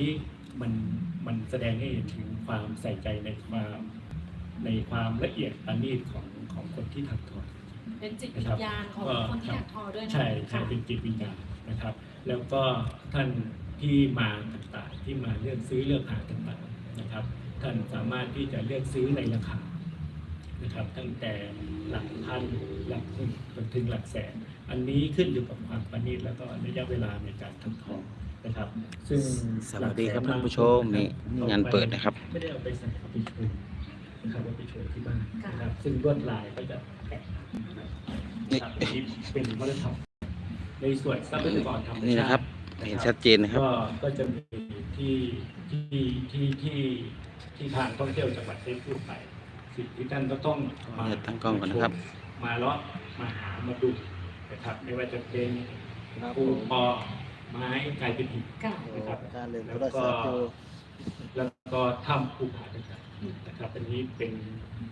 นี้มันมันแสดงให้เห็นถึงความใส่ใจในความในความละเอียดประณีตของของคนที่ถักทอเป็นจิตวิญญาณของคนที่ถักทอด้วยนะใช่ใช่ค่ะเป็นจิตวิญญาณนะครับ แล้วก็ท่านที่มาต่างๆ ที่มาเลือกซื้อเลือกหาต่างๆนะครับ ท่านสามารถที่จะเลือกซื้อในราคานะครับ ตั้งแต่หลักพันหลักหมื่นจนถึงหลักแสน อันนี้ขึ้นอยู่กับความประณีตแล้วก็ระยะเวลาในการทำทอง นะครับ ซึ่งสวัสดีครับท่านผู้ชมนี่งานเปิดนะครับ ไม่ได้เอาไปใส่เอาไปโชว์นะครับเอาไปโชว์ที่บ้านค่ะนะครับซึ่งลวดลายก็จะแตกต่างกันนะครับอันนี้เป็นวัฒนธรรมในส่วนทรัพยากรธรรมชาตินี่นะครับเห็นชัดเจนนะครับ ก็ก็จะมีที่ที่ที่ที่ที่ทางท่องเที่ยวจังหวัดได้พูดไปสิ่งที่ท่านก็ต้องมาเดี๋ยวตั้งกล้องก่อนนะครับ มาเลาะมาหามาดูนะครับไม่ว่าจะเป็นครับปูผมปอ ไม้กลายเป็นหินค่ะนะครับการเล่นโทรศัพท์อยู่แล้วก็ถ้ำภูผาต่างๆนะครับอันนี้เป็น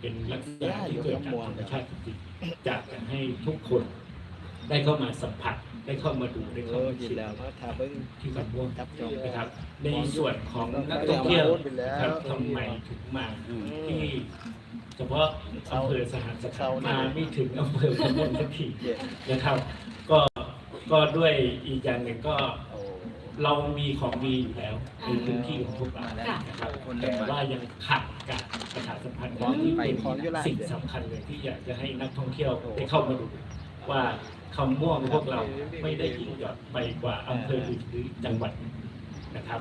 เป็นลักษณะที่เกิดจากธรรมชาติจริงๆอยากจะให้ทุกคนได้เข้ามาสัมผัสได้เข้ามาดูได้เอเข้าอมายิชินมแล้วมาถามเบิ่งที่คำม่วงจับจองนะครับ ในส่วนของนักท่องเที่ยวนะครับทำไมถึงมาอืมที่เฉพาะอำเภอสหัสขันธ์มาไม่ถึงอำเภอพะม่วงสักทีเจ็ดนะครับ ก็ก็ด้วยอีกอย่างหนึ่งก็โอ้เรามีของดีอยู่แล้วในพื้นที่ของพวกเราค่ะนะครับแต่ว่ายังขาดการประชาสัมพันธ์ของที่เป็นสิ่งสำคัญเลยที่อยากจะให้นักท่องเที่ยวได้เข้ามาดูว่าคำม่วงพวกเราไม่ได้ยิ่งหย่อนไปกว่าอำเภออื่นหรือจังหวัดอื่นนะครับ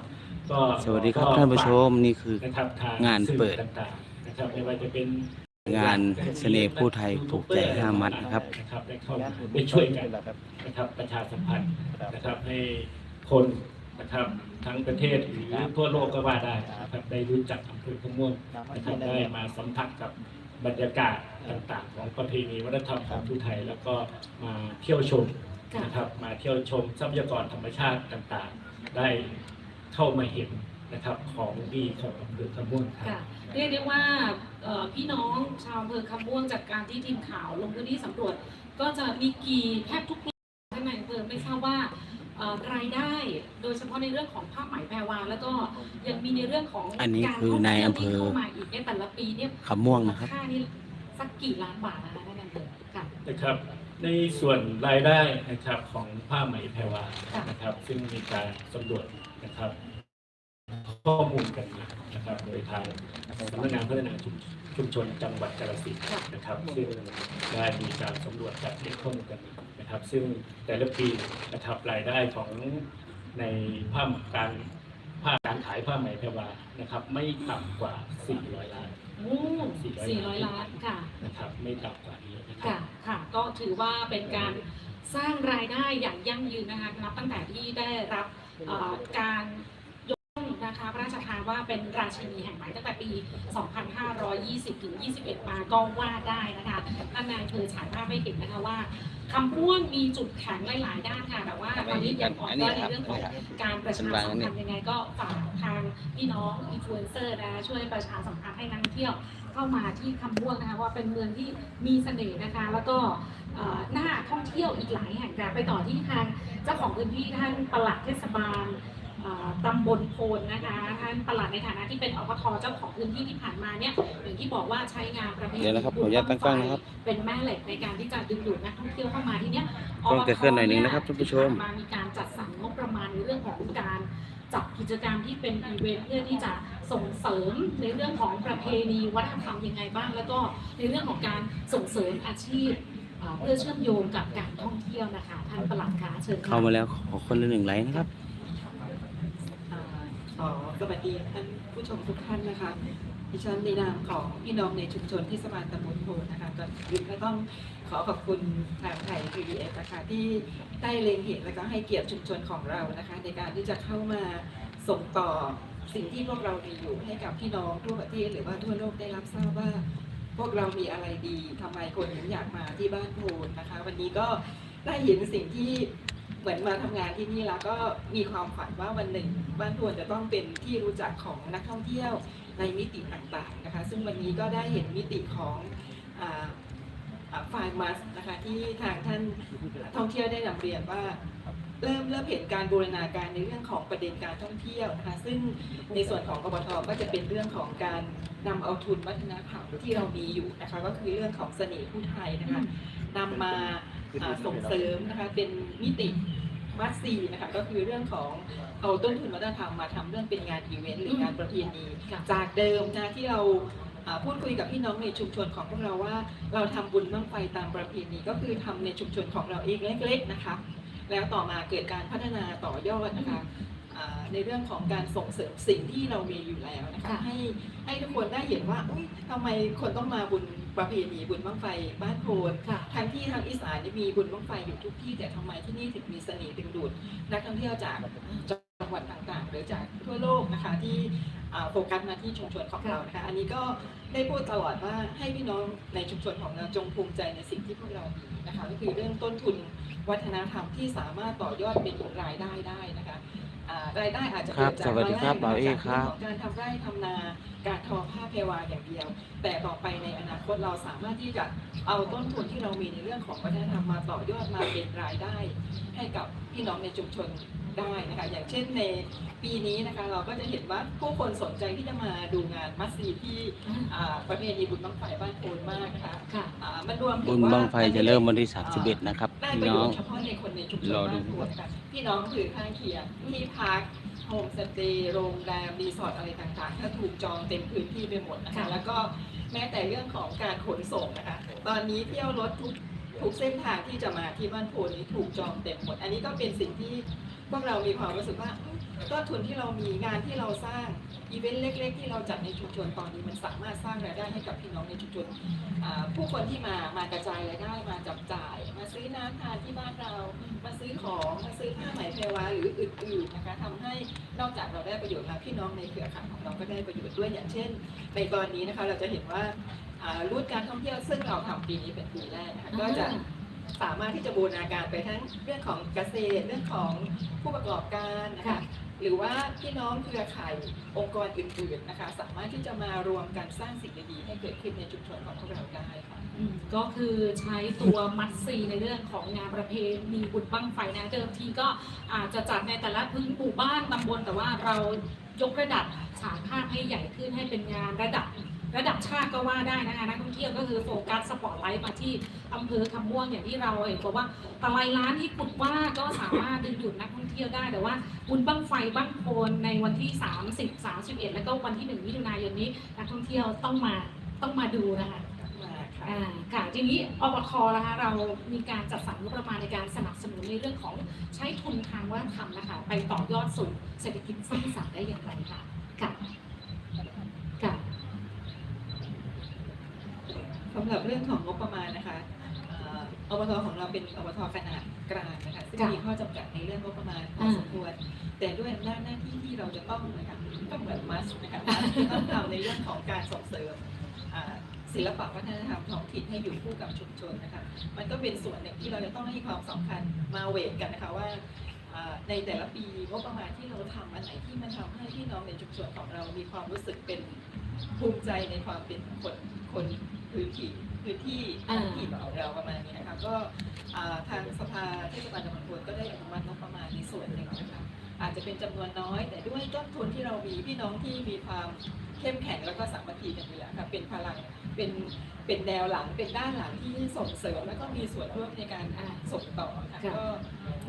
ก็สวัสดีครับท่านผู้ชมนี่คือนะครับทางงานเปิดสื่อต่างๆนะครับไม่ว่าจะเป็น งานเสน่ห์ผู้ไทยผูกใจห้ามัดนะครับได้เข้าได้ช่วยกันนะครับประชาสัมพันธ์นะครับให้คนนะครับทั้งประเทศหรือทั่วโลกก็ว่าได้นะครับได้รู้จักอำเภอขะม่วงนะครับได้มาสัมผัสกับบรรยากาศต่างๆ ของประเพณีวัฒนธรรมของผู้ไทย แล้วก็มาเที่ยวชมนะครับมาเที่ยวชมทรัพยากรธรรมชาติต่างๆ ได้เข้ามาเห็นนะครับของดีของอำเภอขะม่วงครับค่ะ เรียกได้ว่าเอ่อพี่น้องชาวอำเภอคำม่วงจากการที่ทีมข่าวลงพื้นที่สำรวจ ก็จะมีกี่แทบทุกปีท่านนายอำเภอไม่ทราบว่าเอ่อรายได้โดยเฉพาะในเรื่องของผ้าไหมแพรวาแล้วก็ยังมีในเรื่องของอันนี้การคือนายอำเภอท่งที่ยวที่เข้ามาอีกในแต่ละปีเนี่ยคำม่วงนะครับค่านี่สักกี่ล้านบาทนะคะท่านนายอำเภอค่ะนะครับในส่วนรายได้นะครับของผ้าไหมแพรวาค่ะนะครับ ซึ่งมีการสำรวจนะครับ ข้อมูลกันมานะครับโดยทางสำนักงานพัฒนาชุมชุมชนจังหวัดกาฬสินธุ์นะครับซึ่งได้มีการสำรวจจัดเก็บข้อมูลกันมานะครับ ซึ่งแต่ละปีนะครับรายได้ของในผ้าการผ้าการขายผ้าไหมแพรวานะครับ ไม่ต่ำกว่า 400 ล้าน โอ้สี่ร้อยล้านค่ะ นะครับ ไม่ต่ำกว่านี้นะครัค่ะ บ ค่ะ ก็ถือว่าเป็นการสร้างรายได้อย่างยั่งยืนนะคะ นับตั้งแต่ที่ได้รับเอ่อการยกย่อง นะคะพระราชทานว่าเป็นราชินีแห่งไหมตั้งแต่ปี 2520 ถึง 21 มาก็ว่าได้นะคะท่านนายอำเภอฉายภาพให้เห็นนะคะว่าคำพ่วงมีจุดแข็งหลายๆด้านค่ะแต่ว่าตอนนี้ยังอ่อนด้อยในเรื่องของการประชาสัมพันธ์ยังไงก็ฝากทางพี่น้องอินฟลูเอนเซอร์นะช่วยประชาสัมพันธ์ให้นักท่องเที่ยวเข้ามาที่คำม่วงนะคะว่าเป็นเมืองที่มีเสน่ห์นะคะ แล้วก็เอ่อน่าท่องเที่ยวอีกหลายแห่งค่ะไปต่อที่ทางเจ้าของพื้นที่ท่านปลัดเทศบาลเอ่อ ตำบลโพนนะคะท่านปลัดในฐานะที่เป็นอปทเจ้าของพื้นที่ที่ผ่านมาเนี่ยอย่างที่บอกว่าใช้งานประเพณีเดี๋ยวนะครับขออนุญาตตั้งกล้องนะครับเป็นแม่เหล็กในการที่จะดึงดูดนักท่องเที่ยวเข้ามาที่เนี้ยกล้องจะเคลื่อนหน่อยหนึ่งนะครับท่านผู้ชมที่ผ่นมามีการจัดสรรงบประมาณในเรื่องของการจัดกิจกรรมที่เป็นอีเวนต์เพื่อที่จะส่งเสริมในเรื่องของประเพณีวัฒนธรรมยังไงบ้าง แล้วก็ในเรื่องของการส่งเสริมอาชีพเอ่อเพื่อเชื่อมโยงกับการท่องเที่ยวนะคะท่านปลัดคะเชิญค่ะเข้ามาแล้วขอคนละหนึ่งไลค์นะครับอ่า ขอสวัสดีท่านผู้ชมทุกท่านนะคะดิฉันในนามของพี่น้องในชุมชนเทศบาลตำบลโพนะคะก่อนอื่นก็ต้องขอขอบคุณทางไทย PBS นะคะที่ได้เล็งเห็นและก็ให้เกียรติชุมชนของเรานะคะ ในการที่จะเข้ามาส่งต่อสิ่งที่พวกเรามีอยู่ให้กับพี่น้องทั่วประเทศหรือว่าทั่วโลกได้รับทราบว่า พวกเรามีอะไรดีทำไมคนถึงอยากมาที่บ้านโพนนะคะ วันนี้ก็ได้เห็นสิ่งที่ เหมือนมาทำงานที่นี่แล้วก็มีความฝันว่าวันหนึ่งบ้านทวนจะต้องเป็นที่รู้จักของนักท่องเที่ยวในมิติต่างๆนะคะ ซึ่งวันนี้ก็ได้เห็นมิติของไฟมัสนะคะที่ทางท่านท่องเที่ยวได้นำเรียนว่าเริ่มเริ่มเห็นการบูรณาการในเรื่องของประเด็นการท่องเที่ยวนะคะซึ่งในส่วนของอบทก็จะเป็นเรื่องของการนำเอาทุนวัฒนธรรมที่เรามีอยู่นะคะก็คือเรื่องของเสน่ห์ผู้ไทยนะคะนำมาอ่าส่งเสริมนะคะเป็นมิติ มัดซีนะคะก็คือเรื่องของเอาต้นทุนวัฒนธรรมมาทำเรื่องเป็นงานอีเวนต์หรืองานประเพณีค่ะจากเดิมนะที่เราอ่าพูดคุยกับพี่น้องในชุมชนของพวกเราว่า เราทำบุญบ้างไฟตามประเพณีก็คือทำในชุมชนของเราเองเล็ก ๆนะคะ แล้วต่อมาเกิดการพัฒนาต่อยอดนะคะอ่าในเรื่องของการส่งเสริมสิ่งที่เรามีอยู่แล้วนะคะค่ะให้ให้ทุกคนได้เห็นว่าอุ๊ยทำไมคนต้องมาบุญ ประเพณีบุญบ้างไฟบ้านโพนค่ะทั้งที่ทางอีสานนี่มีบุญบ้างไฟอยู่ทุกที่แต่ทำไมที่นี่ถึงมีเสน่ห์ดึงดูดนักท่องเที่ยวจากจังหวัดต่างๆ หรือจากทั่วโลกนะคะที่อ่าโฟกัสมาที่ชุมชนของเรานะคะอันนี้ก็ได้พูดตลอดว่าให้พี่น้องในชุมชนของเราจงภูมิใจในสิ่งที่พวกเรามีนะคะก็คือเรื่องต้นทุนวัฒนธรรมที่สามารถต่อยอดเป็นรายได้ได้นะคะอ่า รายได้อาจจะครัเกิบดจากสวัสดีครับายบ่าวเอ๊จากครับเรื่องของการทำไร่ทำนาการทอผ้าเพวาอย่างเดียว แต่ต่อไปในอนาคตเราสามารถที่จะเอาต้นทุนที่เรามีในเรื่องของวัฒนธรรมมาต่อยอดมาเป็นรายได้ ให้กับพี่น้องในชุมชน ได้นะคะ อย่างเช่นในปีนี้นะคะเราก็จะเห็นว่าผู้คนสนใจที่จะมาดูงานมัสซีที่อ่าประเพณีบุญบังไฟบ้านโพนมากนะคะค่ะอ่ามันรวมถึบุงญว่าบังไฟจะเริ่มวันที่31นะครับได้พี่ประโยน้อชงน์เฉพาะในคนในชุมชนรอดูบ้านโพนค่ะพี่น้องคือข้างเคียงที่พักโฮมสเตย์โรงแรมรีสอร์ทอะไรต่างๆ ถ้าถูกจองเต็มพื้นที่ไปหมดนะคะค่ะแล้วก็แม้แต่เรื่องของการขนส่งนะคะ ตอนนี้เที่ยวรถทุกทุกเส้นทางที่จะมาที่บ้านโพนนี้ถูกจองเต็มหมด อันนี้ก็เป็นสิ่งที่ พวกเรามีความรู้สึกว่าต้นทุนที่เรามีงานที่เราสร้างอีเวนต์เล็ก ๆ ที่เราจัดในชุมชนตอนนี้มันสามารถสร้างรายได้ให้กับพี่น้องในชุมชนผู้คนที่มามากระจายรายได้มาจับจ่าย มาซื้อน้ำทานที่บ้านเรา มาซื้อของมาซื้อผ้าไหมเพรวาหรืออื่นๆนะคะทำให้นอกจากเราได้ประโยชน์แล้วพี่น้องในเครือข่ายของเราก็ได้ประโยชน์ด้วยอย่างเช่น ในตอนนี้นะคะเราจะเห็นว่ารูทการท่องเที่ยวซึ่งเราทำปีนี้เป็นปีแรกนะคะก็จะ สามารถที่จะบูรณาการไปทั้งเรื่องของเกษตรเรื่องของผู้ประกอบการนะคะค่ะหรือว่าพี่น้องเครือข่ายองค์กรอื่นๆนะคะ สามารถที่จะมารวมกันสร้างสิ่งดีๆให้เกิดขึ้นในชุมชนของพวกเราได้ค่ะอืมก็คือใช้ตัวมัดซีในเรื่องของงานประเพณีบุญบั้งไฟนะเดิมทีก็อาจจะจัดในแต่ละพื้นหมู่บ้านตำบลแต่ว่าเรายกระดับฉากภาพให้ใหญ่ขึ้นให้เป็นงานระดับ ระดับชาติก็ว่าได้นะคะนักท่องเที่ยวก็คือโฟกัสสปอตไลท์มาที่อำเภอคำม่วงอย่างที่เราเห็นบอกว่าตะไลร้านที่กุดว่าก็สามารถดึงดูดนักท่องเที่ยวได้แต่ว่าบุญบั้งไฟบ้างโพนในวันที่ 30 31 แล้วก็วันที่ 1 มิถุนายนนี้นักท่องเที่ยวต้องมาต้องมาดูนะคะค่ะอ่าค่ะทีนี้อบทนะคะเรามีการจัดสรรงบประมาณในการสนับสนุนในเรื่องของใช้ทุนทางวัฒนธรรมนะคะไปต่อยอดสู่เศรษฐกิจสร้างสรรค์ได้อย่างไรคะค่ะ สำหรับเรื่องของงบประมาณนะคะเอ่ออบทของเราเป็นอบทขนาดกลางนะคะซึ่งค่ะมีข้อจำกัดในเรื่องงบประมาณพออ่าสมควร แต่ด้วยอำนาจหน้าที่ที่เราจะต้องนะคะต้องเหมือนมัสนะคะมัสที่ต้องทำในเรื่องของการส่งเสริมอ่าศิลปะวัฒนธรรมท้องถิ่นให้อยู่คู่กับชุมชนนะคะมันก็เป็นส่วนหนึ่งที่เราจะต้องให้ความสำคัญมาเวทกันนะคะว่าอ่าในแต่ละปีงบประมาณที่เราทำอันไหนที่มันทำให้พี่น้องในชุมชนของเรามีความรู้สึกเป็นภูมิใจในความเป็นคนคน พื้นที่พื้นที่ท้องถิ่นของเราประมาณนี้นะคะก็อ่าทางสภาเทศบาลตำบลพลก็ได้อนุมัติงบประมาณในส่วนหนึ่งนะคะอาจจะเป็นจำนวนน้อย แต่ด้วยต้นทุนที่เรามีพี่น้องที่มีความเข้มแข็งแล้วก็สามัคคีกันอยู่แล้วค่ะเป็นพลังเป็น เป็นแนวหลังเป็นด้านหลังที่ส่งเสริมแล้วก็มีส่วนร่วมในการอ่าส่งต่อค่ะ ก็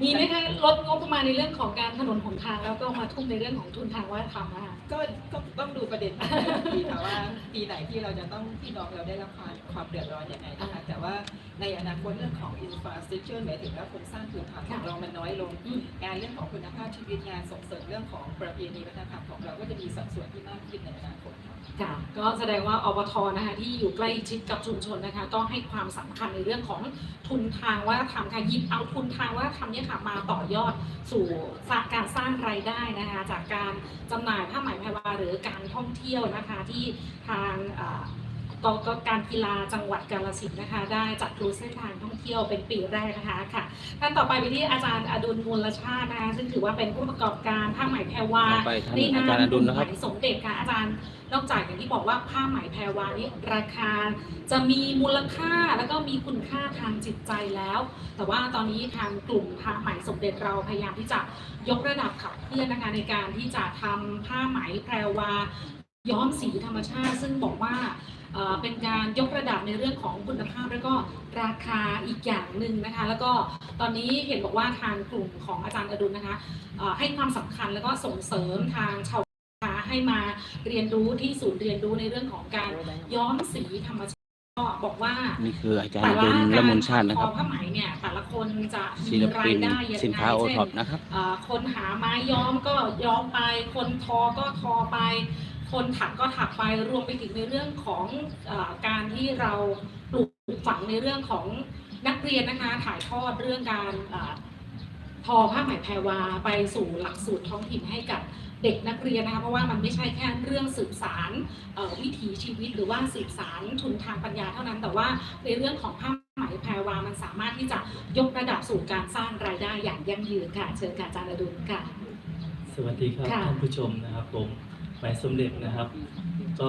มีไหมคะลดงบประมาณในเรื่องของการถนนหนทางแล้วก็มาทุ่มในเรื่องของทุนทางวัฒนธรรมนะคะ ก็ก็ต้องดูประเด็นของแต่ละปีค่ะว่าปีไหนที่เราจะต้องพี่น้องเราได้รับความความเดือดร้อนยังไงนะคะแต่ว่าในอนาคตเรื่องของ infrastructure หมายถึงว่าโครงสร้างพื้นฐานของเรามันน้อยลง อืม งานเรื่องของคุณภาพชีวิตงานส่งเสริมเรื่องของประเพณีวัฒนธรรมของเราก็จะมีสัดส่วนที่มากขึ้นในอนาคตค่ะ ค่ะก็แสดงว่าอบทนะคะที่อยู่ใกล้ชิดกับชุมชนนะคะ ก็ให้ความสำคัญในเรื่องของทุนทางวัฒนธรรมค่ะหยิบเอาทุนทางวัฒนธรรมเนี่ยค่ะมาต่อยอดสู่การสร้างรายได้นะคะ จากการจำหน่ายผ้าไหมแพรวาหรือการท่องเที่ยวนะคะที่ทาง อ่ากกการกีฬาจังหวัดกาฬสินธุ์นะคะ ได้จัดรูเส้นทางท่องเที่ยวเป็นปีแรกนะคะค่ะท่านต่อไปไปที่อาจารย์อดุลมูลชาตินะคะซึ่งถือว่าเป็นผู้ประกอบการผ้าไหมแพรวาต่อไปท่านในนามอาจารย์อดุลนะครับกลุ่มไหมสมเด็จค่ะอาจารย์นอกจากอย่างที่บอกว่าผ้าไหมแพรวานี้ราคาจะมีมูลค่าแล้วก็มีคุณค่าทางจิตใจแล้ว แต่ว่าตอนนี้ทางกลุ่มผ้าไหมสมเด็จเราพยายามที่จะยกระดับขับเคลื่อนนะคะในการที่จะทำผ้าไหมแพรวาย้อมสีธรรมชาติ ซึ่งบอกว่า เอ่อเป็นการยกระดับในเรื่องของคุณภาพแล้วก็ราคาอีกอย่างหนึ่งนะคะ แล้วก็ตอนนี้เห็นบอกว่าทางกลุ่มของอาจารย์อดุลนะคะเอ่อให้ความสำคัญแล้วก็ส่งเสริมทางชาวนาให้มาเรียนรู้ที่ศูนย์เรียนรู้ในเรื่องของการย้อมสีธรรมชาติก็บอกว่านี่คืออาจารย์แต่ดุว่าลกาละรมุนชาตินะทคอรับผ้าไหมเนี่ยแต่ละคนจะมีศิลปิรายนได้ยังไงสินค้าโอเช่นท็อปนะครับเอ่อคนหาไม้ย้อมก็ย้อมไป คนทอก็ทอไป คนถักก็ถักไปรวมไปถึงในเรื่องของเออการที่เราปลูกฝังในเรื่องของนักเรียนนะคะถ่ายทอดเรื่องการเออทอผ้าไหมแพรวาไปสู่หลักสูตรท้องถิ่นให้กับเด็กนักเรียนนะคะเพราะว่ามันไม่ใช่แค่เรื่องสืบสารเอ่อวิถีชีวิตหรือว่าสืบสารทุนทางปัญญาเท่านั้น แต่ว่าในเรื่องของผ้าไหมแพรวามันสามารถที่จะยกระดับสู่การสร้างรายได้อย่างยั่งยืนค่ะ เชิญค่ะอาจารย์อดุลค่ะ สวัสดีครับค่ะท่านผู้ชมนะครับผม หมายสมเด็จนะครับ ก็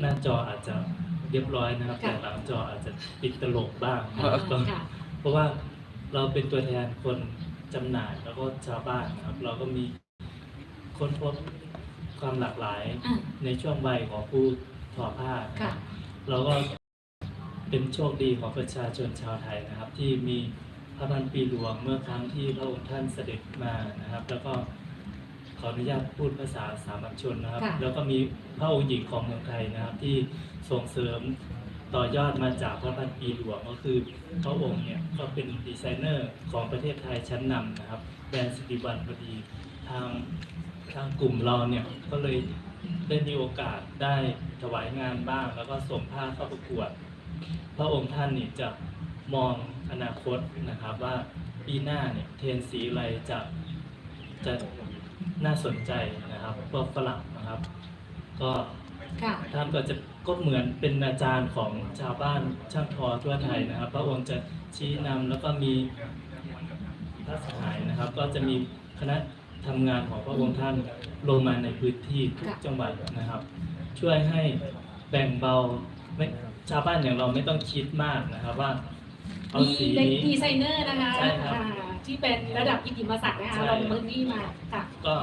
หน้าจออาจจะเรียบร้อยนะครับ แต่หลังจออาจจะติดตลกบ้างนะครับก็ค่ะเพราะว่าเราเป็นตัวแทนคนจำหน่ายแล้วก็ชาวบ้านนะครับ เราก็มีค้นพบความหลากหลายอะในช่วงวัยของผู้ทอผ้านะคค่ะรับเราก็เป็นโชคดีของประชาชนชาวไทยนะครับ ที่มีพระพันปีหลวงเมื่อครั้งที่พระองค์ท่านเสด็จมานะครับ แล้วก็ ขออนุญาตพูดภาษาสามัญชนนะครับ ค่ะแล้วก็มีพระองค์หญิงของเมืองไทยนะครับ ที่ส่งเสริมต่อยอดมาจากพระพันปีหลวงก็คือพระองค์เนี่ยก็เป็นดีไซเนอร์ของประเทศไทยชั้นนำนะครับแบรนด์สิริวัลพอดีทางทางกลุ่มเราเนี่ยก็เลยได้มีโอกาสได้ถวายงานบ้าง แล้วก็ส่งผ้าเข้าประกวด พระองค์ท่านนี่จะมองอนาคตนะครับว่าปีหน้าเนี่ยเทรนสีอะไรจะจะ น่าสนใจนะครับพวกฝรั่งนะครับ ก็ค่ะ ท่านก็จะก็เหมือนเป็นอาจารย์ของชาวบ้านช่างทอทั่วไทยนะครับ พระองค์จะชี้นำแล้วก็มีพระสหายนะครับ ก็จะมีคณะทำงานของพระองค์ท่านลงมาในพื้นที่ทุกค่ะ จังหวัดนะครับ ช่วยให้แบ่งเบาไม่ชาวบ้านอย่างเราไม่ต้องคิดมากนะครับว่าเอามีสีเด็กนี้ดีไซเนอร์นะคะใช่ครับ อ่า ที่เป็นระดับกิตติมศักดิ์นะคะใช่ลงพื้นที่มาค่ะ ก็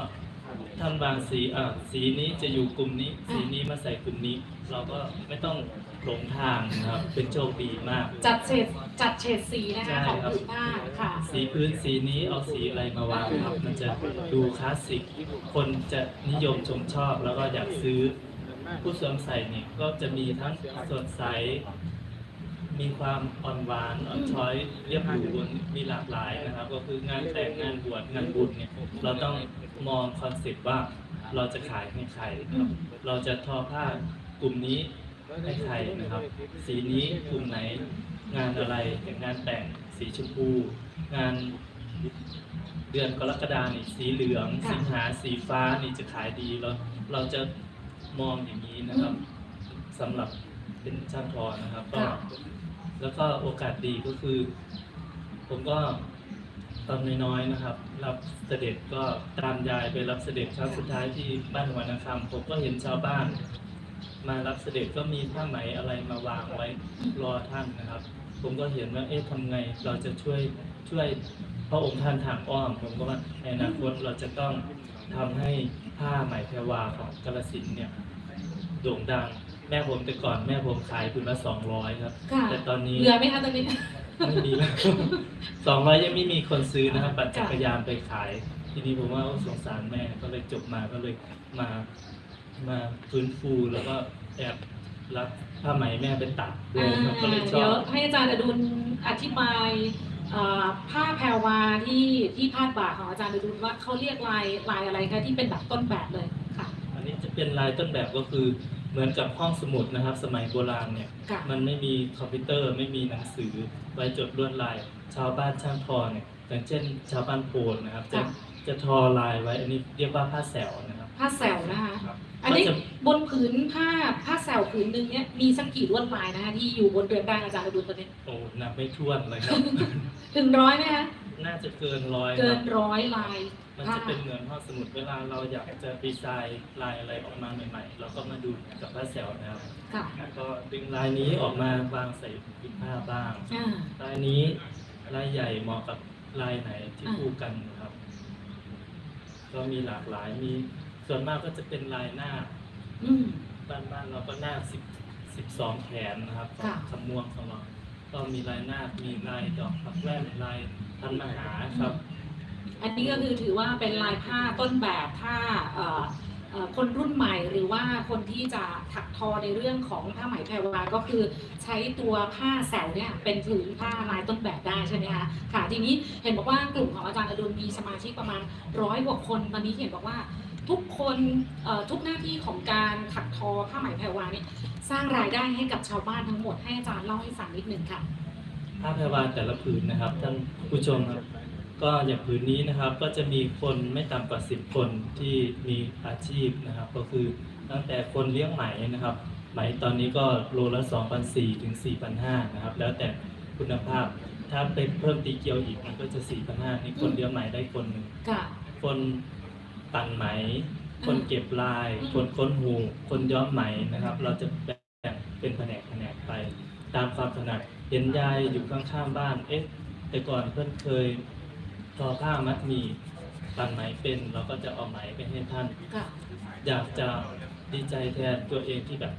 ท่านบางสีอ่าสีนี้จะอยู่กลุ่มนี้อ่าสีนี้มาใส่กลุ่มนี้ เราก็ไม่ต้องหลงทางนะครับ เป็นโชคดีมาก จัดเฉดจัดเฉดสีนะคะใช่ของครับผืนผ้าค่ะ สีพื้นสีนี้เอาสีอะไรมาวางครับ มันจะดูคลาสสิก คนจะนิยมชมชอบแล้วก็อยากซื้อ ผู้สวมใส่เนี่ยก็จะมีทั้งสดใส มีความอ่อนหวานอ่อนช้อยเรียบหรูมีหลากหลายนะครับ ก็คืองานแต่งงานบวชงานบุญเนี่ยเราต้องมองคอนเซ็ปต์ว่าเราจะขายให้ใครครับเราจะทอผ้ากลุ่มนี้ให้ใครนะครับ สีนี้กลุ่มไหนงานอะไรอย่างงานแต่งสีชมพู งานเดือนกรกฎานี่สีเหลืองสิงหาสีฟ้านี่จะขายดีเราเราจะมองอย่างนี้นะครับสำหรับเป็นช่างทอนะครับก็ แล้วก็โอกาสดีก็คือ ผมก็ตอนน้อยๆนะครับ รับเสด็จก็ตามยายไปรับเสด็จครั้งสุดท้ายที่บ้านหัวนาคำผมก็เห็นชาวบ้าน มารับเสด็จก็มีผ้าไหมอะไรมาวางไว้รอท่านนะครับ ผมก็เห็นว่าเอ๊ะทำไงเราจะช่วยช่วยพระองค์ท่านทางอ้อม ผมก็ว่าในอนาคตเราจะต้องทำให้ผ้าไหมแพรวาของกาลสินเนี่ยโด่งดัง แม่ผมแต่ก่อนแม่ผมขายคุณละสองร้อยครับ ค่ะ แต่ตอนนี้เหลือไหมคะตอนนี้ ไม่มีแล้วสองร้อยยังไม่มีคนซื้อนะครับปั่นจักรยานไปขาย ทีนี้ผมว่าโอ้สงสารแม่ก็เลยจบมาก็เลยมามาฟื้นฟูแล้วก็แอบรับผ้าไหมแม่ไปตัดด้วยครับก็เลยชเดี๋อยวบ ให้อาจารย์อดุลอธิบายเอ่อผ้าแพรวาที่ที่พาดบ่าของอาจารย์อดุลว่าเขาเรียกลายลายอะไรคะที่เป็นแบบต้นแบบเลยค่ะ อันนี้จะเป็นลายต้นแบบก็คือ เหมือนกับห้องสมุดนะครับ สมัยโบราณเนี่ย ค่ะ มันไม่มีคอมพิวเตอร์ไม่มีหนังสือไว้จดลวดลาย ชาวบ้านช่างทอเนี่ยอย่างเช่น ชาวบ้านโพนนะครับ จะค่ะ จะทอลายไว้อันนี้เรียกว่าผ้าแสวนะครับผ้าแสวนะคะ ครับอันนี้ก็จะบนผืนผ้าผ้าแสวผืนหนึ่งเนี่ยมีสักกี่ลวดลายนะคะที่อยู่บนเรือนร่างอาจารย์อดุลตอนนี้โอ้นับไม่ถ้วนเลยครับ ถึงร้อยไหมคะ น่าจะเกินร้อยคเกิรันบร้อยลาย มันผ้าจะเป็นเหมือนห้องสมุดเวลาเราอยากจะดีไซน์ลายอะไรออกมาใหม่ๆ เราก็มาดูกับพระแซวนะครับค่ะแล้วก็ดึงลายนี้ออกมาวางใส่ปิดผ้าบ้างอ่าลายนี้ลายใหญ่เหมาะกับลายไหนที่อ่าคู่กันนะครับ ก็มีหลากหลายมีส่วนมากก็จะเป็นลายหน้าอืมบ้านบ้านเราก็หน้าสิบสิบสองแขนนะครับค่ะคำม่วงของเรา ก็มีลายหน้ามีลายดอกผักแว่นลายพันมหาครับ อันนี้ก็คือถือว่าเป็นลายผ้าต้นแบบผ้าเอ่อเอ่อคนรุ่นใหม่หรือว่าคนที่จะถักทอในเรื่องของผ้าไหมแพรวาก็คือใช้ตัวผ้าแสวเนี่ยเป็นผืนผ้าลายต้นแบบได้ใช่ไหมคะค่ะทีนี้เห็นบอกว่ากลุ่มของอาจารย์อดุลมีสมาชิกประมาณร้อยกว่าคนตอนนี้เห็นบอกว่า ทุกคนเอ่อทุกหน้าที่ของการถักทอผ้าไหมแพรวาเนี่ยสร้างรายได้ให้กับชาวบ้านทั้งหมดให้อาจารย์เล่าให้ฟังนิดนึงค่ะผ้าแพรวาแต่ละผืนนะครับท่านผู้ชมครับก็อย่างผืนนี้นะครับก็จะมีคนไม่ต่ำกว่า 10 คนที่มีอาชีพนะครับ ก็คือตั้งแต่คนเลี้ยงไหมนะครับ ไหมตอนนี้ก็โลละ 2,400ถึง4,500นะครับ แล้วแต่คุณภาพถ้าไปเพิ่มตีเกียวอีกมันก็จะ4,500นี่คนเลี้ยงไหมได้คนหนึ่งค่ะคน ปั่นไหม คนเก็บลายอืมคนค้นหู คนย้อมไหมนะครับ เราจะแบ่งเป็นแผนกแผนกไป ตามความถนัดเห็นยายอยู่ข้างๆบ้าน เอ๊ะ แต่ก่อนเพื่อนเคยทอผ้ามัดหมีปั่นไหมเป็น เราก็จะเอาไหมไปให้ท่าน ค่ะอยากจะดีใจแทนตัวเองที่แบบ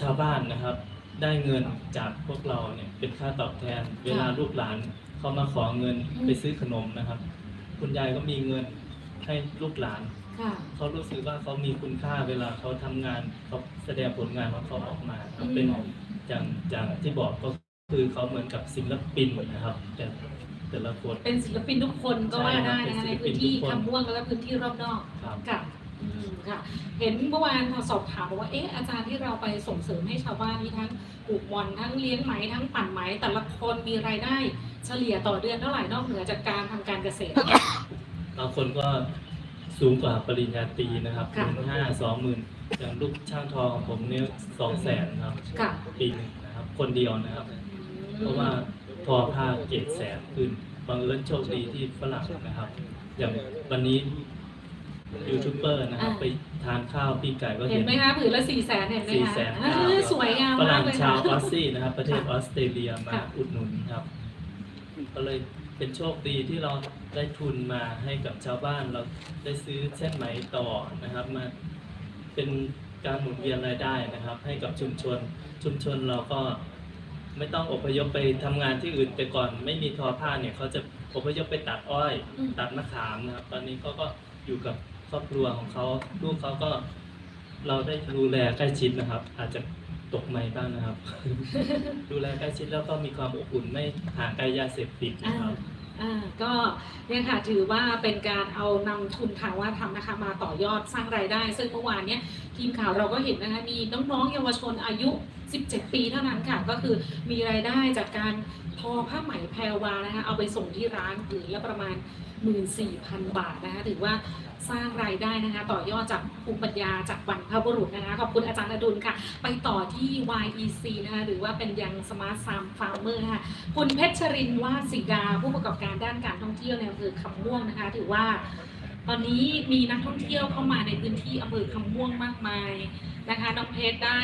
ชาวบ้านนะครับ ได้เงินจากพวกเราเนี่ยเป็นค่าตอบแทน เวลาลูกหลานเขามาขอเงินอืมไปซื้อขนมนะครับ คุณยายก็มีเงินให้ลูกหลาน ค่ะเขารู้สึกว่าเขามีคุณค่าเวลาเขาทำงานเขาแสดงผลงานของเขาออกมาครับเป็นอย่างอย่างที่บอกก็คือเขาเหมือนกับศิลปินนะครับ แต่แต่ละคนเป็นศิลปินทุกคนก็ว่าได้นะคะใช่ในครับเป็นศิลปิพื้นนที่ทุกคนคำม่วงและพื้นที่รอบนอกครับ ค่ะอืม ค่ะเห็นเมื่อวานสอบถามบอกว่าเอ๊ะอาจารย์ที่เราไปส่งเสริมให้ชาวบ้านนี่ทั้งปลูกหมอนทั้งเลี้ยงไหมทั้งปั่นไหมแต่ละคนมีรายได้เฉลี่ยต่อเดือนเท่าไหร่นอกเหนือจากการทำการเกษตร บางคนก็สูงกว่าปริญญาตรีนะครับหค่ะ มื่นห้าสองหมื่นอย่างลูกช่างทองของผมเนี่ยสองแสนครับค่ะปีหนึ่งนะครับ คนเดียวนะครับ เพราะว่าทอผ้าเกรดแสนขึ้นบังเอิญโชคดีที่ฝรั่งนะครับ อย่างวันนี้ ยูทูบเบอร์นะครับ อ่าไปทานข้าวปีไก่ก็เห็เห็นน ไหมคะผืนละสี่แสนเห็นไหมสี่คะแสนอ่าสวยงามฝมารั่กงเลยชาวอค่ะอสซี่นะครับ ประเทศค่ะออสเตรเลียมาค่ะ อุดหนุนครับ ก็เลยเป็นโชคดีที่เราได้ทุนมาให้กับชาวบ้านเราได้ซื้อเส้นไหมต่อนะครับ มาเป็นการหมุนเวียนรายได้นะครับ ให้กับชุมชน ชุมชนเราก็ไม่ต้องอพยพไปทำงานที่อื่นแต่ก่อน ไม่มีทอผ้าเนี่ยเขาจะอพยพไปตัดอ้อย อืม ตัดมะขามนะครับ ตอนนี้เขาก็อยู่กับ ครอบครัวของเขาลูกเขาก็เราได้ดูแลใกล้ชิดนะครับ อาจจะตกไม่บ้างนะครับ ดูแลใกล้ชิดแล้วก็มีความอบอุ่นไม่ห่างไกลยาเสพติดนะครับอ่าก็เนี่ยค่ะถือว่าเป็นการเอานำทุนทางวัฒนธรรมนะคะมาต่อยอดสร้างรายได้ ซึ่งเมื่อวานเนี้ยทีมข่าวเราก็เห็นนะคะมีน้องๆเยาวชนอายุ 17 ปีเท่านั้นค่ะ ก็คือมีรายได้จากการทอผ้าไหมแพรวานะคะเอาไปส่งที่ร้านผืนละประมาณ 14,000 บาทนะคะถือว่าสร้างรายได้นะคะต่อยอดจากภูมิปัญญาจากบรรพบุรุษนะคะขอบคุณอาจารย์อดุลค่ะ ไปต่อที่ YEC นะคะหรือว่าเป็นยัง Smart Farm Farmer นะคะคุณเพชรรินวาดศรีดาผู้ประกอบการด้านการท่องเที่ยวในอำเภอคำม่วงนะคะ ถือว่า ตอนนี้มีนักท่องเที่ยวเข้ามาในพื้นที่อำเภอคำม่วงมากมายนะคะน้องเพชรได้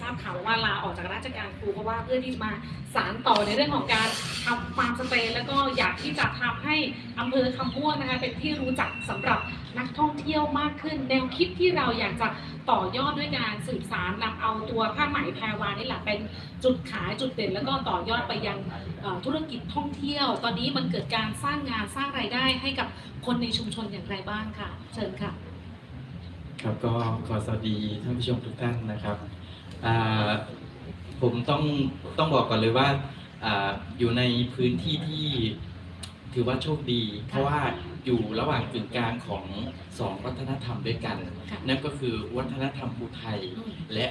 ทราบข่าวว่าลาออกจากราชการครูเพราะว่าเพื่อที่จะมาสานต่อในเรื่องของการทำฟาร์มสเตย์แล้วก็อยากที่จะทำให้อำเภอคำม่วงนะคะเป็นที่รู้จักสำหรับ นักท่องเที่ยวมากขึ้น แนวคิดที่เราอยากจะต่อยอดด้วยการสืบสารนำเอาตัวผ้าไหมแพรวานี่แหละเป็นจุดขายจุดเด่น แล้วก็ต่อยอดไปยังธุรกิจท่องเที่ยว ตอนนี้มันเกิดการสร้างงานสร้างรายได้ให้กับคนในชุมชนอย่างไรบ้างค่ะ เชิญค่ะ ครับก็ขอสวัสดีท่านผู้ชมทุกท่านนะครับผมต้องต้องบอกก่อนเลยว่าอาอยู่ในพื้นที่ที่ถือว่าโชคดี เพราะว่า อยู่ระหว่างกึ่งกลางของสองวัฒนธรรมด้วยกัน ค่ะนั่นก็คือวัฒนธรรมภูไทยอืม และ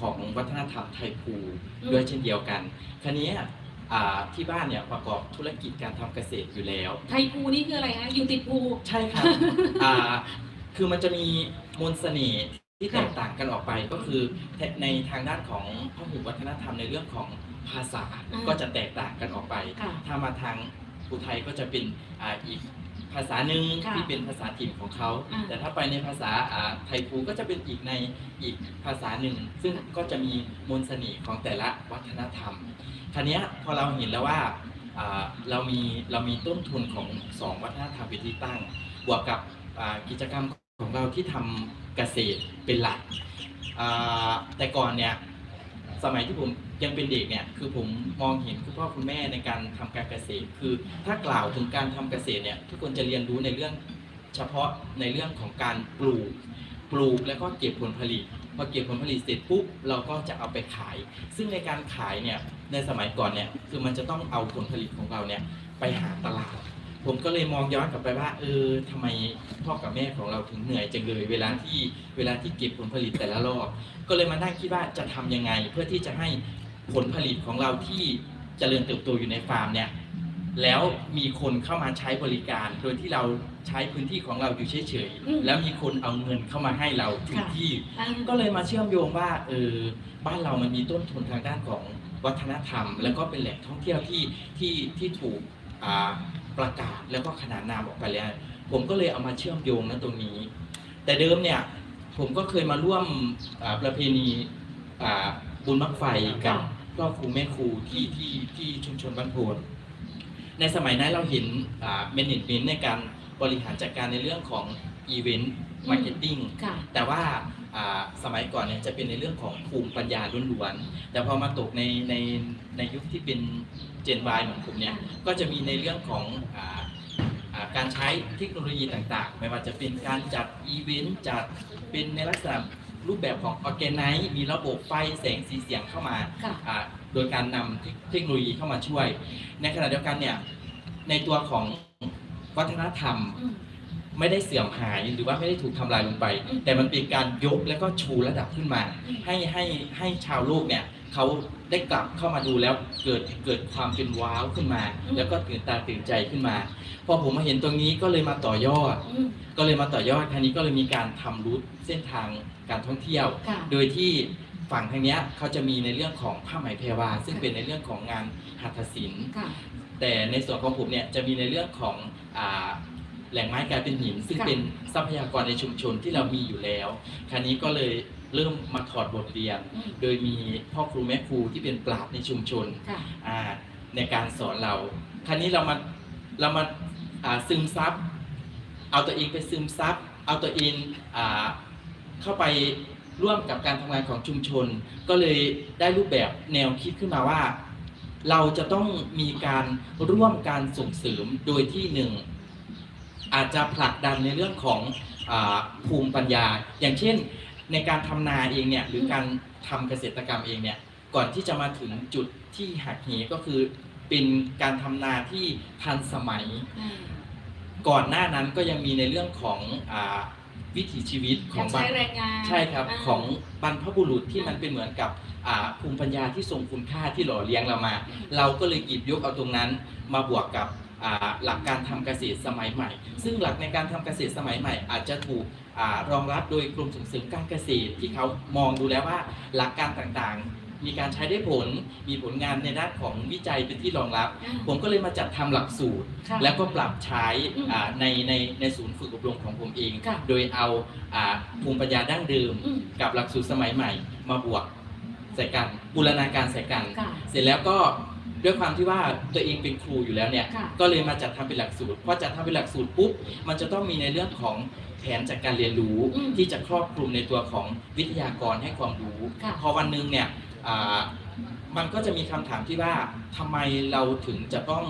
ของวัฒนธรรมไทยภูอืมด้วยเช่นเดียวกันคราวนี้อ่าที่บ้านเนี่ยประกอบธุรกิจการทำเกษตรอยู่แล้ว ไทยภูนี่คืออะไรฮะอยู่ติดภู ใช่ครับ อ่า คือมันจะมีมนต์เสน่ห์ที่แตกต่างกันออกไปก็คือในทางด้านของพหุวัฒนธรรมในเรื่องของภาษาอ่าก็จะแตกต่างกันออกไป ค่ะ ถ้ามาทางอุทัยก็จะเป็นอ่าอีก ภาษาหนึ่งค่ะที่เป็นภาษาถิ่นของเขา อ่า แต่ถ้าไปในภาษาอ่าไทยภูก็จะเป็นอีกในอีกภาษาหนึ่ง ซึ่งก็จะมีมนต์เสน่ห์ของแต่ละวัฒนธรรมคราวเนี้ยพอเราเห็นแล้วว่าอ่าเรามีเรามีต้นทุนของสองวัฒนธรรมเป็นที่ตั้ง บวกกับอ่ากิจกรรมของเราที่ทำเกษตรเป็นหลักอ่าแต่ก่อนเนี่ย สมัยที่ผม ยังเป็นเด็กเนี่ยคือผมมองเห็นคุณพ่อคุณแม่ในการทำการเกษตร คือถ้ากล่าวถึงการทำเกษตรเนี่ยทุกคนจะเรียนรู้ในเรื่องเฉพาะในเรื่องของการปลูกปลูกแล้วก็เก็บผลผลิตพอเก็บผลผลิตเสร็จปุ๊บเราก็จะเอาไปขาย ซึ่งในการขายเนี่ยในสมัยก่อนเนี่ยคือมันจะต้องเอาผลผลิตของเราเนี่ยไปหาตลาด ผมก็เลยมองย้อนกลับไปว่าเออทำไมพ่อกับแม่ของเราถึงเหนื่อยจังเลยเวลาที่เวลาที่เก็บผลผลิตแต่ละรอบก็เลยมานั่งคิดว่าจะทำยังไงเพื่อที่จะให้ ผลผลิตของเราที่เจริญเติบโตอยู่ในฟาร์มเนี่ยแล้วมีคนเข้ามาใช้บริการ โดยที่เราใช้พื้นที่ของเราอยู่เฉยอืมๆแล้วมีคนเอาเงินเข้ามาให้เราถึงค่ะที่อ่าก็เลยมาเชื่อมโยงว่าเออบ้านเรามันมีต้นทุนทางด้านของวัฒนธรรม แล้วก็เป็นแหล่งท่องเที่ยวที่ที่ที่ถูกอ่าประกาศแล้วก็ขนานนามออกไปแล้ว ผมก็เลยเอามาเชื่อมโยงนะตรงนี้ แต่เดิมเนี่ยผมก็เคยมาร่วมอ่าประเพณีอ่าบุญมักไฟกับ ครอบครูแม่ครูที่ที่ที่ชุมชนบ้านโพนในสมัยนั้นเราเห็นเมนเนจเมนต์ในการบริหารจัดการในเรื่องของอีเวนต์มาร์เก็ตติ้งค่ะแต่ว่าอ่าสมัยก่อนเนี่ยจะเป็นในเรื่องของภูมิปัญญาล้วนๆ แต่พอมาตกในในในยุคที่เป็นเจน Y เหมือนผมเนี่ย ก็จะมีในเรื่องของอ่าอ่าการใช้เทคโนโลยีต่างๆ ไม่ว่าจะเป็นการจัดอีเวนต์จัดเป็นในลักษณะ รูปแบบของออแกไนซ์มีระบบไฟแสงสีเสียงเข้ามาค่ะอ่าโดยการนำเทคเทคโนโลยีเข้ามาช่วย ในขณะเดียวกันเนี่ยในตัวของวัฒนธรรม อืม ไม่ได้เสื่อมหายหรือว่าไม่ได้ถูกทำลายลงไป อืมแต่มันเป็นการยกแล้วก็ชูระดับขึ้นมา อืม ให้ให้ให้ชาวโลกเนี่ย เขาได้กลับเข้ามาดูแล้วเกิดเกิดความเป็นว้าวขึ้นมา แล้วก็ตื่นตาตื่นใจขึ้นมา พอผมมาเห็นตรงนี้ก็เลยมาต่อยอดอืมก็เลยมาต่อยอดครั้นี้ก็เลยมีการทำรูทเส้นทางการท่องเที่ยวค่ะโดยที่ฝั่งทางเนี้ยเขาจะมีในเรื่องของผ้าไหมแพรวา ซึ่งเป็นในเรื่องของงานหัตถศิลป์ค่ะแต่ในส่วนของผมเนี่ยจะมีในเรื่องของอาแหล่งไม้กลายเป็นหิน ซึ่งค่ะเป็นทรัพยากรในชุมชนที่เรามีอยู่แล้วคราวนี้ก็เลย เริ่มมาถอดบทเรียนอืมโดยมีพ่อครูแม่ครูที่เป็นปราชญ์ในชุมชนค่ะอ่าในการสอนเรา คราวนี้เรามาเรามาอ่าซึมซับ เอาตัวเองไปซึมซับ เอาตัวเองอ่าเข้าไปร่วมกับการทำงานของชุมชน ก็เลยได้รูปแบบแนวคิดขึ้นมาว่า เราจะต้องมีการร่วมการส่งเสริมโดยที่หนึ่งอาจจะผลักดันในเรื่องของอาภูมิปัญญา อย่างเช่น ในการทำนาเองเนี่ยหรือการทำเกษตรกรรมเองเนี่ยก่อนที่จะมาถึงจุดที่หักเหก็คือเป็นการทำนาที่ทันสมัยอ่าก่อนหน้านั้นก็ยังมีในเรื่องของอาวิถีชีวิตขกาอรงบรใช้รแรงงานใช่ครับาของบรรพบุรุษที่อ่ามัมันเป็นเหมือนกับอ่าภูมิปัญญาที่ทรงคุณค่าที่หล่อเลี้ยงเรามาอืมเราก็เลยหยิบยกเอาตรงนั้นมาบวกกับอ่าหลักการทำเกษตรสมัยใหม่ ซึ่งหลักในการทำเกษตรสมัยใหม่ อาจจะถูกอา รองรับโดยกรมส่งเสริมการเกษตรที่เขามองดูแล้วว่าหลักการต่างๆ มีการใช้ได้ผล มีผลงานในด้านของวิจัยเป็นที่รองรับอ่าผมก็เลยมาจัดทำหลักสูตรค่ะแล้วก็ปรับใช้อืมอ่าในในในศูนย์ฝึกอบรมของผมเองค่ะโดยเอาอ่าภูมิปัญญาดั้งเดิมอืมกับหลักสูตรสมัยใหม่ มาบวกใส่กันบูรณาการใส่กันค่ะเสร็จแล้วก็ด้วยความที่ว่าตัวเองเป็นครูอยู่แล้วเนี่ยค่ะก็เลยมาจัดทำเป็นหลักสูตรพอจัดทำเป็นหลักสูตรปุ๊บ มันจะต้องมีในเรื่องของแผ นจัดการเรียนรู้อืมที่จะครอบคลุมในตัวของวิทยากรให้ความรู้ ค่ะ พอวันหนึ่งเนี่ยอ่ามันก็จะมีคำถามที่ว่าทำไมเราถึงจะต้อง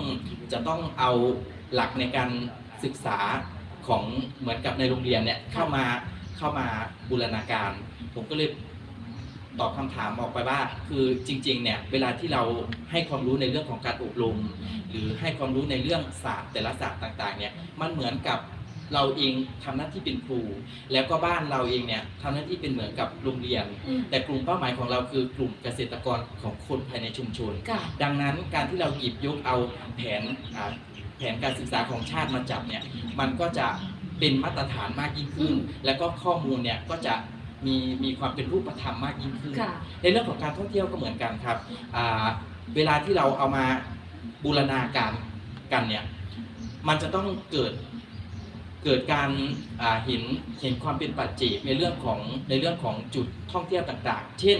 จะต้องเอาหลักในการศึกษาของเหมือนกับในโรงเรียนเนี่ยเข้ามาเข้ามาบูรณาการ ผมก็เลยตอบคำถามออกไปว่า คือจริงๆเนี่ยเวลาที่เราให้ความรู้ในเรื่องของการอบรม หรือให้ความรู้ในเรื่องศาสตร์แต่ละศาสตร์ต่างๆเนี่ยมันเหมือนกับ เราเองทำหน้าที่เป็นครู แล้วก็บ้านเราเองเนี่ยทำหน้าที่เป็นเหมือนกับโรงเรียนอืมแต่กลุ่มเป้าหมายของเราคือกลุ่มเกษตรกรของคนภายในชุมชนค่ะดังนั้นการที่เราหยิบยกเอาแผนอ่าแผนการศึกษาของชาติมาจับเนี่ยมันก็จะเป็นมาตรฐานมากยิ่งขึ้น แล้วก็ข้อมูลเนี่ยก็จะมีมีความเป็นรูปธรรมมากยิ่งขึ้นค่ะในเรื่องของการท่องเที่ยวก็เหมือนกันครับอ่าเวลาที่เราเอามาบูรณาการกันเนี่ย มันจะต้องเกิด เกิดการอ่าเห็นเห็นความเป็นปัจเจกในเรื่องของในเรื่องของจุดท่องเที่ยวต่างๆ เช่น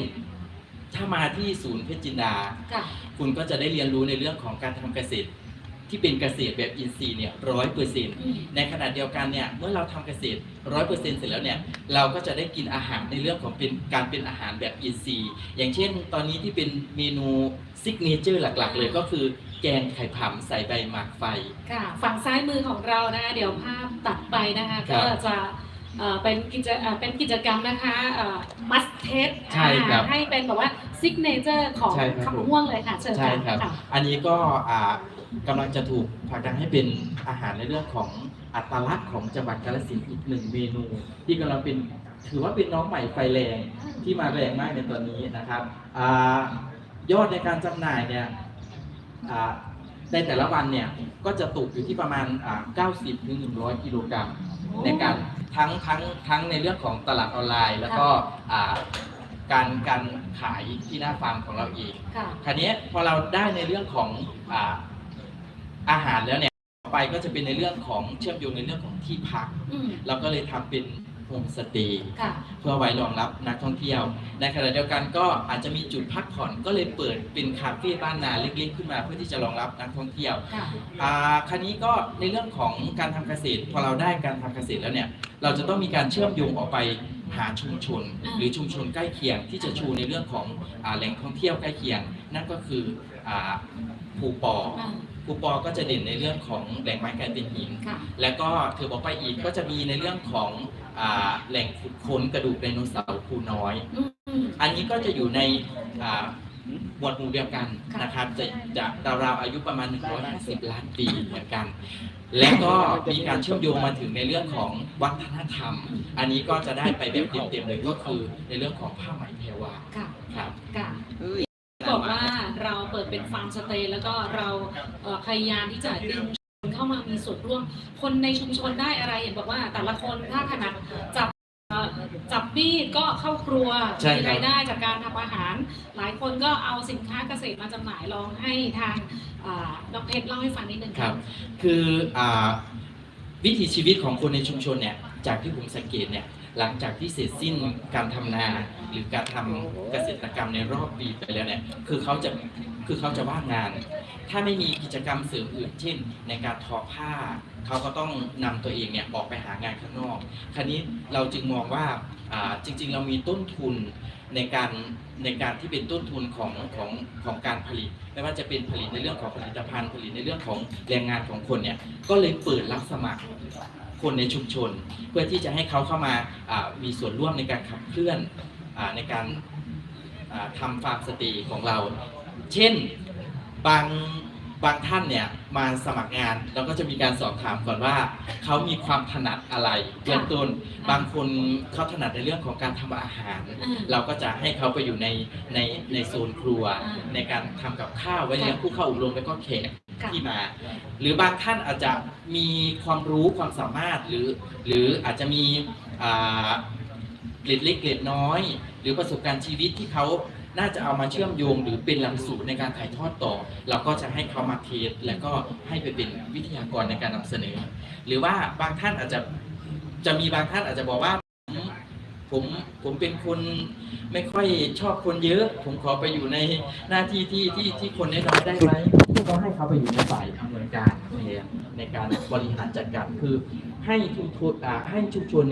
ถ้ามาที่ศูนย์เพชรจินดาค่ะคุณก็จะได้เรียนรู้ในเรื่องของการทำเกษตร ที่เป็นเกษตรแบบอินทรีย์เนี่ยร้อยเปอร์เซ็นต์อืมในขณะเดียวกันเนี่ยเมื่อเราทำเกษตรร้อยเปอร์เซ็นต์เสร็จแล้วเนี่ยเราก็จะได้กินอาหารในเรื่องของเป็นการเป็นอาหารแบบอินทรีย์ อย่างเช่น ตอนนี้ที่เป็นเมนูซิกเนเจอร์หลักๆ เลยก็คือ แกงไข่ผำใส่ใบหมากไฟ ค่ะ ฝั่งซ้ายมือของเรานะคะเดี๋ยวภาพตัดไปนะคะครัก็บจะเอ่อเป็นกิจเอ่อเป็นกิจกรรมนะคะมัสเทสใช่ครับให้เป็นแบบว่าซิกเนเจอร์ของใช่ครับ คำม่วงเลยค่ะ เชิญใช่ครับ ค่ะ อันนี้ก็อ่ากำลังจะถูกผลักดันให้เป็นอาหารในเรื่องของอัตลักษณ์ของจังหวัดกาฬสินธุ์อีกหนึ่งเมนู ที่กำลังเป็นถือว่าเป็นน้องใหม่ไฟแรงที่มาแรงมากในตอนนี้นะครับอายอดในการจำหน่ายเนี่ยอ่า ในแต่ละวันเนี่ยก็จะตกอยู่ที่ประมาณอ่า90ถึง100 กิโลกรัมในการทั้งทั้งทั้งในเรื่องของตลาดออนไลน์ แล้วก็อ่าการการขายที่หน้าฟาร์มของเราเองค่ะคราวนี้พอเราได้ในเรื่องของอาอาหารแล้วเนี่ยต่อไปก็จะเป็นในเรื่องของเชื่อมโยงในเรื่องของที่พักอืมเราก็เลยทำเป็น โฮมสเตย์ค่ะเพื่อไว้รองรับนักท่องเที่ยว ในขณะเดียวกันก็อาจจะมีจุดพักผ่อนก็เลยเปิดเป็นคาเฟ่บ้านนาเล็กๆขึ้นมาเพื่อที่จะรองรับนักท่องเที่ยวค่ะอ่าคราวนี้ก็ในเรื่องของการทำเกษตรพอเราได้การทำเกษตรแล้วเนี่ยเราจะต้องมีการเชื่อมโยงออกไปหาชุมชนอ่าหรือชุมชนใกล้เคียงที่จะชูในเรื่องของอาแหล่งท่องเที่ยวใกล้เคียง นั่นก็คืออ่าภูปออ่าภูปอก็จะเด่นในเรื่องของแหล่งไม้กลายเป็นหินค่ะแล้วก็ถือบอกไปอีกก็จะมีในเรื่องของอา แหล่งขุดค้นกระดูกไดโนเสาร์ภูน้อยอืมอันนี้ก็จะอยู่ในอ่าหมวดหมู่เดียวกันค่ะนะครับ จะจะราวๆอายุประมาณ 150 ล้านปีเหมือนกัน และก็มีการเชื่อมโยงมาถึงในเรื่องของวัฒนธรรม อันนี้ก็จะได้ไปแบบเต็มๆเลยก็คือในเรื่องของผ้าไหมแพรวาค่ะครับค่ะบอกว่าเราเปิดเป็นฟาร์มสเตย์แล้วก็เราเอ่อพยายามที่จะดึง คนเข้ามามีส่วนร่วม คนในชุมชนได้อะไรเห็นบอกว่าแต่ละคนถ้าขนาดจับเอ่อจับมีดก็เข้าครัวใช่มีครับ รายได้จากการทำอาหาร หลายคนก็เอาสินค้าเกษตรมาจำหน่ายลองให้ทางอ่าน้องเพชรเล่าให้ฟังนิดนึง ครับ คืออาวิถีชีวิตของคนในชุมชนเนี่ย จากที่ผมสังเกตเนี่ย หลังจากที่เสร็จสิ้นการทำนาหรือการทำเกษตรกรรมในรอบปีไปแล้วเนี่ยคือเขาจะคือเขาจะว่างงาน ถ้าไม่มีกิจกรรมเสริมอื่นเช่น ในการทอผ้า เขาก็ต้องนำตัวเองเนี่ยออกไปหางานข้างนอก คราวนี้เราจึงมองว่าอ่าจริง ๆ เรามีต้นทุนในการในการที่เป็นต้นทุนของของของการผลิต ไม่ว่าจะเป็นผลิตในเรื่องของผลิตภัณฑ์ผลิตในเรื่องของแรงงานของคนเนี่ยก็เลยเปิดรับสมัคร คนในชุมชน เพื่อที่จะให้เขาเข้ามาอ่ามีส่วนร่วมในการขับเคลื่อนอาในการอ่าทำฟาร์มสเตย์ของเรา เช่นบางบางท่านเนี่ยมาสมัครงานเราก็จะมีการสอบถามก่อนว่าเขามีความถนัดอะไรเบื้องต้นบางคนเขาถนัดในเรื่องของการทำอาหารอ่าเราก็จะให้เขาไปอยู่ในในในโซนครัวอ่าในการทำกับข้าวไว้เลี้ยงผู้เข้าอบรมแล้วก็แขกค่ะ ที่มา หรือบางท่านอาจจะมีความรู้ความสามารถหรือ หรืออาจจะมีอ่าเกร็ดเล็กเกร็ดน้อย หรือประสบการณ์ชีวิตที่เขาน่าจะเอามาเชื่อมโยง หรือเป็นหลักสูตรในการถ่ายทอดต่อ เราก็จะให้เขามาเทสแล้วก็ให้ไปเป็นวิทยากรในการนำเสนอ หรือว่าบางท่านอาจจะจะมีบางท่านอาจจะบอกว่า ผมผมเป็นคนไม่ค่อยชอบคนเยอะ ผมขอไปอยู่ในหน้าที่ที่ที่ที่คนน้อยๆได้ไหมก็ให้เขาไปอยู่ในฝ่ายดำเนินการแทนในการบริหารจัดการคือให้ทุกทุนอ่าให้ชุมชน